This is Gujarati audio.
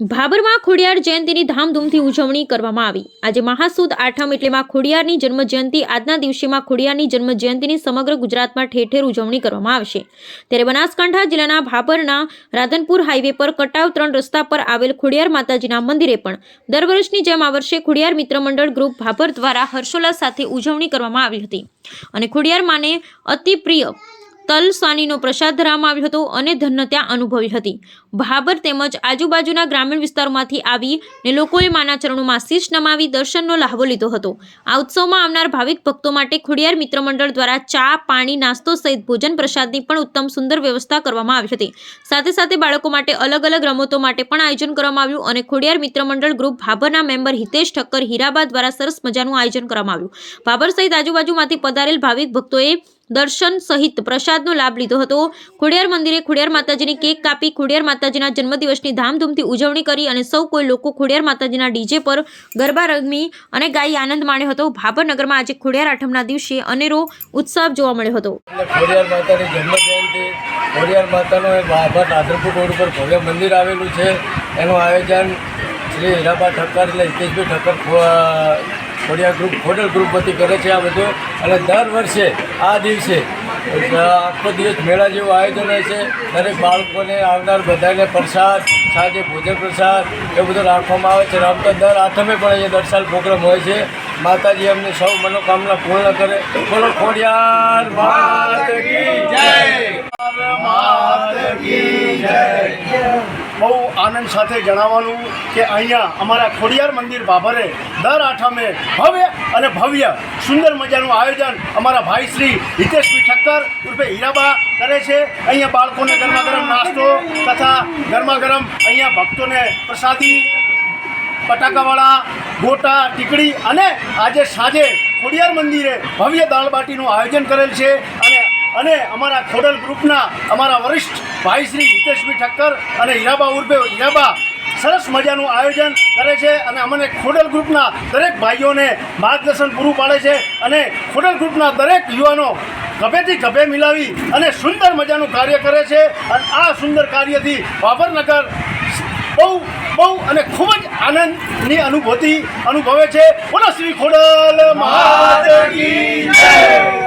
ભાબરમાં ખોડિયાર જયંતિની ધામધૂમથી ઉજવણી કરવામાં આવી. આજે મહાસુદ આઠમ એટલે માં ખોડિયારની જન્મ જયંતિ આજના દિવસેમાં ખોડિયારની જન્મ જયંતિની સમગ્ર ગુજરાતમાં ઠેર ઠેર ઉજવણી કરવામાં આવશે. ત્યારે બનાસકાંઠા જિલ્લાના ભાભરના રાધનપુર હાઈવે પર કટાવ ત્રણ રસ્તા પર આવેલ ખોડિયાર માતાજીના મંદિરે પણ દર વર્ષની જેમ આ વર્ષે ખોડિયાર મિત્ર મંડળ ગ્રુપ ભાભર દ્વારા હર્ષોલ્લાસ સાથે ઉજવણી કરવામાં આવી હતી. અને ખોડિયાર માને અતિ પ્રિય તલ સાનીનો પ્રસાદ ધરવામાં આવ્યો હતો અને ધન્યતા અનુભવી હતી. ભાબર તેમજ આજુબાજુના ગ્રામીણ વિસ્તારોમાંથી આવી ને લોકોએ માના ચરણોમાં શીશ નમાવી દર્શનનો લાહવો લીધો હતો. આ ઉત્સવમાં આવનાર ભાવિક ભક્તો માટે ખોડિયાર મિત્ર મંડળ દ્વારા ચા, પાણી, નાસ્તો સહિત ભોજન પ્રસાદની પણ ઉત્તમ સુંદર વ્યવસ્થા કરવામાં આવી હતી. સાથે સાથે બાળકો માટે અલગ અલગ રમતો માટે પણ આયોજન કરવામાં આવ્યું અને ખોડિયાર મિત્ર મંડળ ગ્રુપ ભાભરના મેમ્બર હિતેશ ઠક્કર હીરાબા દ્વારા સરસ મજાનું આયોજન કરવામાં આવ્યું. ભાભર સહિત આજુબાજુમાંથી પધારેલ ભાવિક ભક્તોએ દર્શન સહિત પ્રસાદનો લાભ લીધો હતો. ખોડિયાર મંદિરે ખોડિયાર માતાજીની કેક કાપી ખોડિયાર માતાજીના જન્મદિવસની ધામધૂમથી ઉજવણી કરી અને સૌ કોઈ લોકો ખોડિયાર માતાજીના ડીજે પર ગરબા રમી અને ગાઈ આનંદ માણ્યો હતો. ભાભરનગરમાં આજે ખોડિયાર આઠમના દિવસે અનેરો ઉત્સવ જોવા મળ્યો હતો. ખોડિયાર માતાની એક નાદરપુર રોડ ઉપર ભવ્ય મંદિર આવેલું છે. એનું આયોજન શ્રી હીરાબા ઠક્કર એટલે હિતેશભાઈ ઠક્કર ખોડિયાર ગ્રુપ ખોડલ ગ્રુપ વતી કરે છે આ બધું. અને દર વર્ષે, આ દિવસે આખો દિવસ મેળા જેવું આયોજન હોય છે. દરેક બાળકોને આવનાર બધાને પ્રસાદ, સાંજે ભોજન પ્રસાદ એ બધું રાખવામાં આવે છે. રમતા દર આઠમે પણ અહીંયા દર સાલ પ્રોગ્રામ હોય છે. માતાજી અમને સૌ મનોકામના પૂર્ણ કરે. બોલો, ખોડિયાર બહુ આનંદ સાથે જણાવવાનું કે અહીંયા અમારા ખોડિયાર મંદિર બાભરે દર આઠમે ભવ્ય અને ભવ્ય સુંદર મજાનું આયોજન અમારા ભાઈ શ્રી હિતેશભાઈ ઠક્કર ઉર્ફે હીરાબા કરે છે. અહીંયા બાળકોને ગરમા ગરમ નાસ્તો તથા ગરમા ગરમ અહીંયા ભક્તોને પ્રસાદી પટાકાવાળા ગોટા, ટીકડી અને આજે સાંજે ખોડિયાર મંદિરે ભવ્ય દાળબાટીનું આયોજન કરેલ છે અને અને અમારા ખોડલ ગ્રુપના અમારા વરિષ્ઠ ભાઈ શ્રી હિતેશભાઈ ઠક્કર અને હીરાબા ઉર્ફે હીરાબા સરસ મજાનું આયોજન કરે છે અને અમને ખોડલ ગ્રુપના દરેક ભાઈઓને માર્ગદર્શન પૂરું પાડે છે અને ખોડલ ગ્રુપના દરેક યુવાનો ગભેથી ગભે મિલાવી અને સુંદર મજાનું કાર્ય કરે છે. અને આ સુંદર કાર્યથી વાપરનગર બહુ બહુ અને ખૂબ જ આનંદની અનુભૂતિ અનુભવે છે. બોલો શ્રી ખોડલ જય!